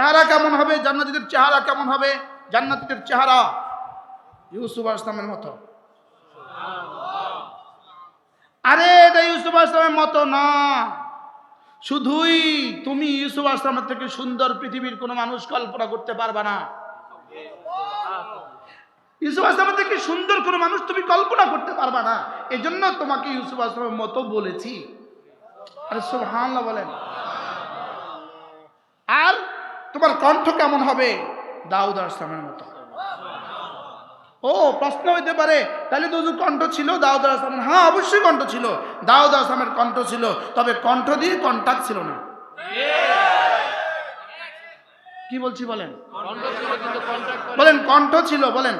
চেহারা কেমন হবে? জান্নাতীদের চেহারা কেমন হবে? জান্নাতীদের চেহারা ইউসুফ আসলামের মতো। আরে, এটা ইউসুফ আসলামের মতো না। শুধুই তুমি ইউসুফ আসলামের থেকে সুন্দর পৃথিবীর কোনো মানুষ কল্পনা করতে পারবে না। ইউসুফ আসলামের থেকে সুন্দর কোনো মানুষ তুমি কল্পনা করতে পারবা না। এই জন্য তোমাকে ইউসুফ আসলামের মতো বলেছি। আরে, সুবহানাল্লাহ বলেন। তোমার কণ্ঠ কেমন হবে? দাউদ আসলামের মতো। ও, প্রশ্ন হইতে পারে, তাহলে শুধু কণ্ঠ ছিল দাউদ আসলামের হ্যাঁ অবশ্যই কণ্ঠ ছিল। দাউদ আসলামের কণ্ঠ ছিল, তবে কণ্ঠ দিয়ে কন্টাক্ট ছিল না। কি বলছি বলেন? বলেন, কণ্ঠ ছিল, বলেন।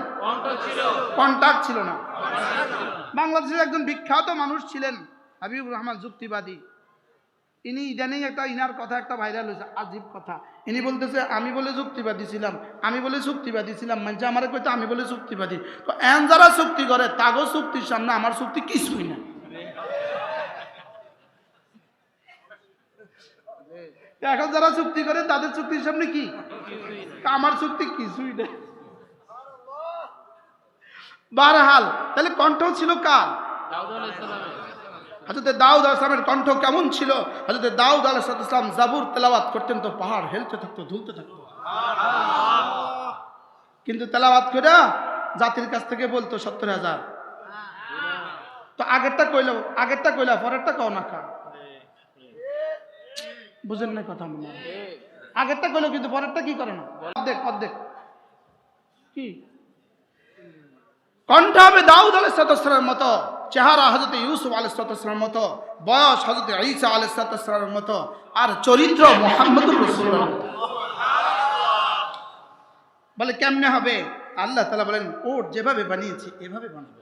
কন্টাক্ট ছিল না। বাংলাদেশের একজন বিখ্যাত মানুষ ছিলেন হাবিবুর রহমান, যুক্তিবাদী। ইনি ইদানিং একটা ইনার কথা একটা ভাইরাল হয়েছে আজীব কথা। ইনি বলতেছে, আমি বলে চুক্তিবাদী ছিলাম, আমি বলে চুক্তিবাদী ছিলাম। মানে আমার কইতে আমি বলে চুক্তিবাদী। তো এন যারা চুক্তি করে, তাগো চুক্তির সামনে আমার চুক্তি কিছুই না এখন যারা চুক্তি করে, তাদের চুক্তির সামনে কি? আমার চুক্তি কিছুই না বারহাল, তাহলে কণ্ঠ ছিল কার? হাজরতে দাউদ আসলামের কণ্ঠ কেমন ছিল? হাজরতে দাউদ আলাইসালাম জাবুর তেলাওয়াত করতেন তো পাহাড় হেলতে থাকতো ঝুলতে থাকতো। কিন্তু তেলাওয়াত করে জাতির কাছ থেকে বলতো সত্তর হাজার। তো আগেরটা কইলো, আগেরটা কইলা, পরেরটা কও না খা বুঝেন না কথা মনে আগেরটা কইলো কিন্তু পরেরটা কি করে না? অর্ধেক অর্ধেক। কি? কণ্ঠ হবে দাউদ আলাইসালামের মতো। চেহারা হজরত ইউসুফ আলাইসালামের মতো বয়স হজরত ঈসা আলাইসালামের মতো আর চরিত্র মোহাম্মদুর রসুলের মতো বলে কেমনে হবে আল্লাহ তালা বলেন ওর যেভাবে বানিয়েছি এভাবে বানাবো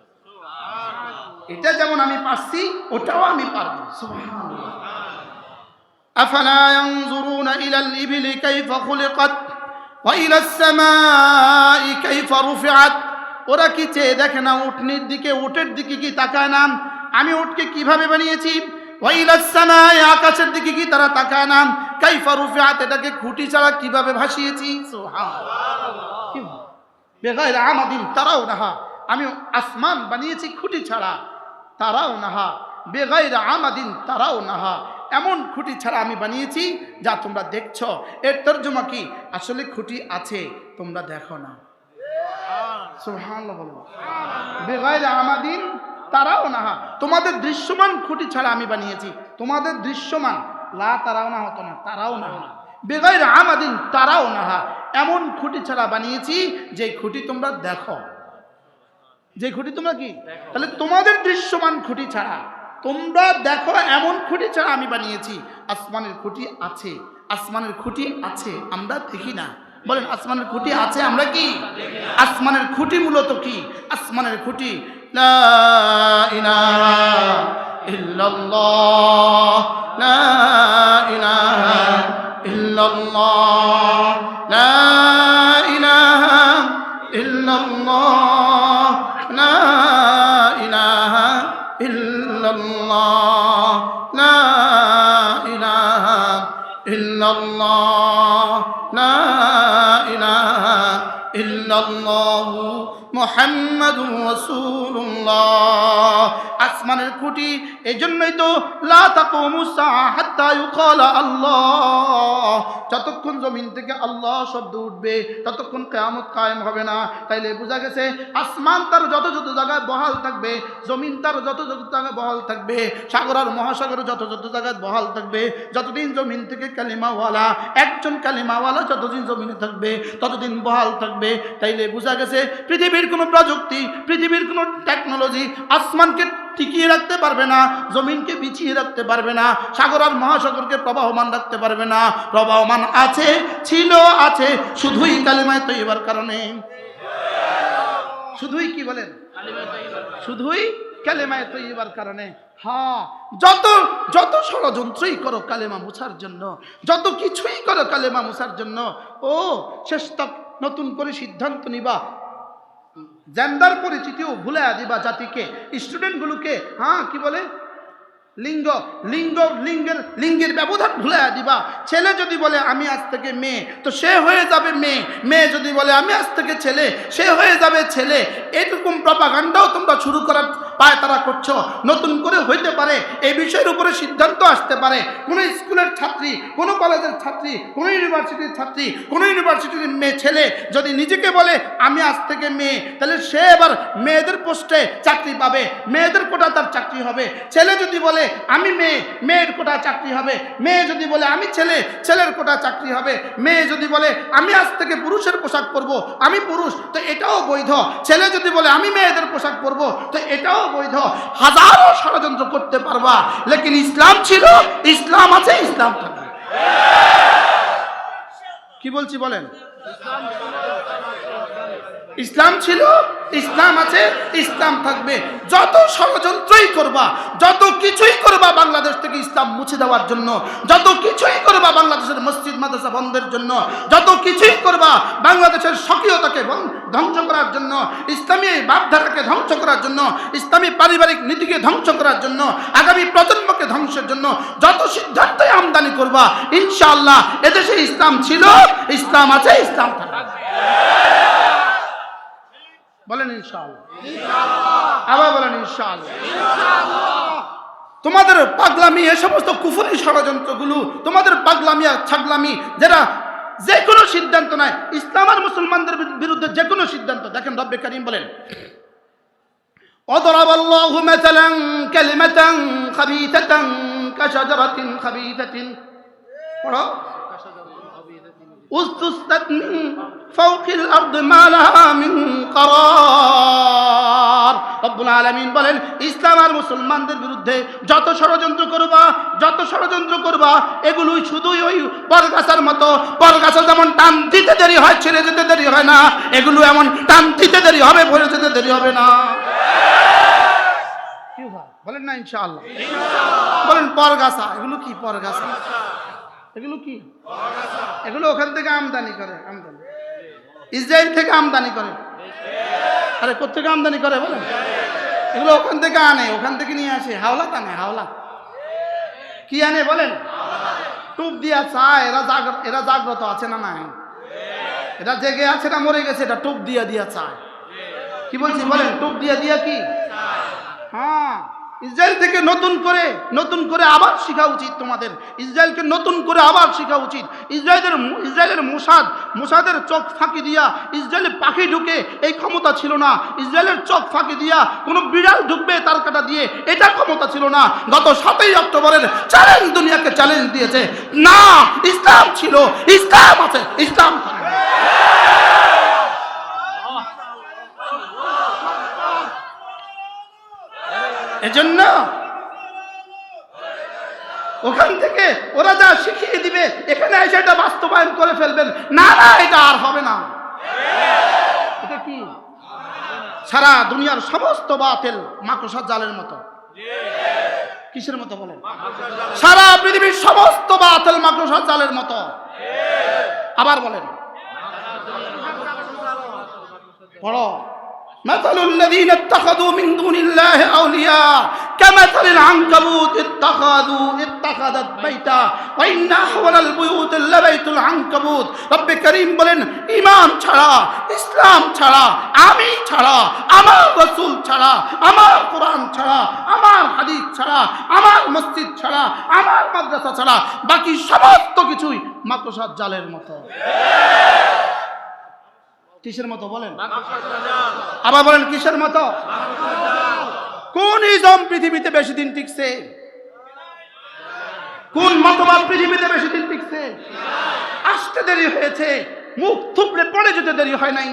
এটা যেমন আমি পারছি ওটাও আমি পারবো সুবহানাল্লাহ। أفلا ينظرون إلى الإبل كيف خلقت وإلى السماء كيف رفعت ওরা কি চেয়ে দেখে না উঠনির দিকে, উটের দিকে কি তাকায় না? আমি উটকে কীভাবে বানিয়েছি? ওয়াইলাসসামায় আকাশের দিকে কি তারা তাকায় না? কাইফা রুফিআত এটাকে খুঁটি ছাড়া কীভাবে ভাসিয়েছি? বেগাইর আমাদিন, তারাও নাহা আমি আসমান বানিয়েছি খুঁটি ছাড়া, তারাও নাহা বেগাইর আমাদিন, তারাও নাহা এমন খুঁটি ছাড়া আমি বানিয়েছি যা তোমরা দেখছ। এর তর্জমা কি? আসলে খুঁটি আছে, তোমরা দেখো না। আমাদিন তারাও নাহা তোমাদের দৃশ্যমান খুঁটি ছাড়া আমি বানিয়েছি। তোমাদের দৃশ্যমান লা তারাও না হতো না তারাও না। বেগাইর আমাদিন তারাও নাহা এমন খুঁটি ছাড়া বানিয়েছি যে খুঁটি তোমরা দেখো। যে খুঁটি তোমরা কি? তাহলে তোমাদের দৃশ্যমান খুঁটি ছাড়া তোমরা দেখো এমন খুঁটি ছাড়া আমি বানিয়েছি। আসমানের খুঁটি আছে আসমানের খুঁটি আছে আমরা দেখি না। বলেন আসমানের খুঁটি আছে আমরা কি? আসমানের খুঁটি মূলত কি? আসমানের খুঁটি লা ইল্লাল্লাহ মুহাম্মাদুর রাসূলুল্লাহ। আসমানের খুঁটি, এজন্যই তো লা তাকুমু হাত্তা ইউকালা আল্লাহ। যতক্ষণ জমিন থেকে আল্লাহ শব্দ উঠবে, ততক্ষণ কিয়ামত কায়েম হবে না। তাইলে বোঝা গেছে, আসমান তার যত যত জায়গায় বহাল থাকবে, জমিন তার যত যত জায়গায় বহাল থাকবে, সাগর আর মহাসাগর যত যত জায়গায় বহাল থাকবে, যতদিন জমিন থেকে কালিমাওয়ালা, একজন কালিমাওয়ালা যতদিন জমিনে থাকবে, ততদিন বহাল থাকবে। তাইলে বোঝা গেছে, পৃথিবীর কোনো প্রযুক্তি, পৃথিবীর কোনো টেকনোলজি আসমানকে টিকিয়ে রাখতে পারবে না, জমিনকে বিছিয়ে রাখতে পারবে না, সাগর আর মহাসাগরকে প্রবাহমান রাখতে পারবে না। প্রবাহমান আছে, ছিল, আছে, শুধুই কালিমায় তৈবার কারণে। শুধুই কি বলেন? শুধুই কালেমায় তৈবার কারণে। হ্যাঁ যত যত ষড়যন্ত্রই করো কালেমা মুছার জন্য, যত কিছুই করো কালেমা মুছার জন্য, ও শেষ তক নতুন করে সিদ্ধান্ত নিবা। জেন্ডার পরিচিতিও ভুলে দিবা জাতিকে। স্টুডেন্টগুলোকে হ্যাঁ কি বলে? লিঙ্গ লিঙ্গ, লিঙ্গের লিঙ্গের ব্যবধান ভুলে দিবা। ছেলে যদি বলে, আমি আজ থেকে মেয়ে, তো সে হয়ে যাবে মেয়ে। মেয়ে যদি বলে, আমি আজ থেকে ছেলে, সে হয়ে যাবে ছেলে। এরকম প্রপাগান্ডাও তোমরা শুরু করার পায় তারা করছ। নতুন করে হইতে পারে, এই বিষয়ের উপরে সিদ্ধান্ত আসতে পারে। কোনো স্কুলের ছাত্রী, কোনো কলেজের ছাত্রী, কোনো ইউনিভার্সিটির ছাত্রী, কোনো ইউনিভার্সিটির মেয়ে, ছেলে যদি নিজেকে বলে, আমি আজ থেকে মেয়ে, তাহলে সে এবার মেয়েদের পোস্টে চাকরি পাবে। মেয়েদের কোটা তার চাকরি হবে। ছেলে যদি বলে আমি মেয়ে, মেয়ের কোটা চাকরি হবে। মেয়ে যদি বলে, আমি ছেলে, ছেলের কোটা চাকরি হবে। মেয়ে যদি বলে, আমি আজ থেকে পুরুষের পোশাক পরবো। আমি পুরুষ। তো এটাও বৈধ। ছেলে যদি বলে, আমি মেয়েদের পোশাক পরবো? তো এটাও বৈধ। হাজারো ষড়যন্ত্র করতে পারবা, লেকিন ইসলাম ছিল, ইসলাম আছে, ইসলাম থাকবে। কি বলছি বলেন? ইসলাম ছিল, ইসলাম আছে, ইসলাম থাকবে। যত ষড়যন্ত্রই করবা, যত কিছুই করবা বাংলাদেশ থেকে ইসলাম মুছে দেওয়ার জন্য, যত কিছুই করবা বাংলাদেশের মসজিদ, মাদ্রাসা বন্ধের জন্য, যত কিছুই করবা বাংলাদেশের স্বকীয়তাকে বন- ধ্বংস করার জন্য, ইসলামী বাপধারাকে ধ্বংস করার জন্য, ইসলামী পারিবারিক নীতিকে ধ্বংস করার জন্য, আগামী প্রজন্মকে ধ্বংসের জন্য যত সিদ্ধান্তই আমদানি করবা, ইনশাআল্লাহ এদেশে ইসলাম ছিল, ইসলাম আছে, ইসলাম থাকবে। বলেন ইনশাল আবার বলেন ইনশাল তোমাদের পাগলামি এ সমস্ত কুফুরি ষড়যন্ত্রগুলো, তোমাদের পাগলামি আর ছাগলামি যারা যে কোনো সিদ্ধান্ত নেয়, ইসলাম আর মুসলমানদের বিরুদ্ধে যে কোনো সিদ্ধান্ত, দেখেন রব্বে করিম বলেন অদরাব আল্লাহ মাতালান কালিমাতান খাবিতাতান খাবি খাবিতাতিন। পড়ো। استثنت من فوق الأرض ما لها من قرار রব্বুল আলামিন বলেন ইসলাম আর মুসলমানদের বিরুদ্ধে যত ষড়যন্ত্র করবা যত ষড়যন্ত্র করবা এগুলোই শুধুই ওই বরগাছার মতো বরগাছা যেমন টান দিতে দেরি হয় ছেড়ে যেতে দেরি হয় না এগুলো এমন টান দিতে দেরি হবে ভরে যেতে দেরি হবে না কি হয়? বলেন না ইনশাআল্লাহ বলেন পরগাছা এগুলো কি পরগাছা এগুলো কি? এগুলো ওখান থেকে আমদানি করে আমদানি। ইসরায়েল থেকে আমদানি করে। আরে কোথেকে আমদানি করে বলেন? এগুলো ওখান থেকে আনে ওখান থেকে নিয়ে আসে। হাওলাত আনে হাওলাত। কি আনে বলেন? টুপ দিয়া চায় এরা জাগ্রত এরা জাগ্রত আছে না নাই? এটা জেগে আছে না মরে গেছে এটা টুপ দিয়া দিয়া চায়। কি বলছি বলেন? টুপ দিয়া দিয়া কি? হ্যাঁ। ইসরায়েল থেকে নতুন করে নতুন করে আবার শেখা উচিত তোমাদের। ইসরায়েলকে নতুন করে আবার শেখা উচিত। ইসরায়েলের ইসরায়েলের মোসাদ, মোসাদের চোখ ফাঁকি দিয়া ইসরায়েলের পাখি ঢুকে এই ক্ষমতা ছিল না। ইসরায়েলের চোখ ফাঁকি দিয়া কোনো বিড়াল ঢুকবে তার কাটা দিয়ে, এটা ক্ষমতা ছিল না। গত সাতই অক্টোবরের চ্যালেঞ্জ দুনিয়াকে চ্যালেঞ্জ দিয়েছে। না, ইসলাম ছিল, ইসলাম আছে, ইসলাম থাকবে। এজন্য ওখান থেকে ওরা যা শিখিয়ে দিবে, এখানে এসে এটা বাস্তবায়ন করে ফেলবেন। না না, এটা আর হবে না। এটা কি? সারা দুনিয়ার সমস্ত বাতিল মাকড়সার জালের মতো। কিসের মতো বলেন? সারা পৃথিবীর সমস্ত বাতিল মাকড়সার জালের মতো। আবার বলেন। পড়ো। مثل الذين اتخذوا من دون الله أولياء كمثل العنكبوت اتخذوا اتخذت بيتا وإن أحول البيوت لبيت العنكبوت رب كريم বলেন ইমান ছাড়া ইসলাম ছাড়া আমি ছাড়া আমার রসুল ছাড়া আমার কোরআন ছাড়া আমার হাদিস ছাড়া আমার মসজিদ ছাড়া আমার মাদ্রাসা ছাড়া বাকি সমস্ত কিছুই মাকড়সার জালের মতো কিসের মতো বলেন? আবার বলেন কিসের মতো? কোন ইজম পৃথিবীতে বেশি দিন টিকছে? কোন মতবাদ পৃথিবীতে বেশি দিন টিকছে? আসতে দেরি হয়েছে মুখ থুবড়ে পড়ে যেতে দেরি হয় নাই।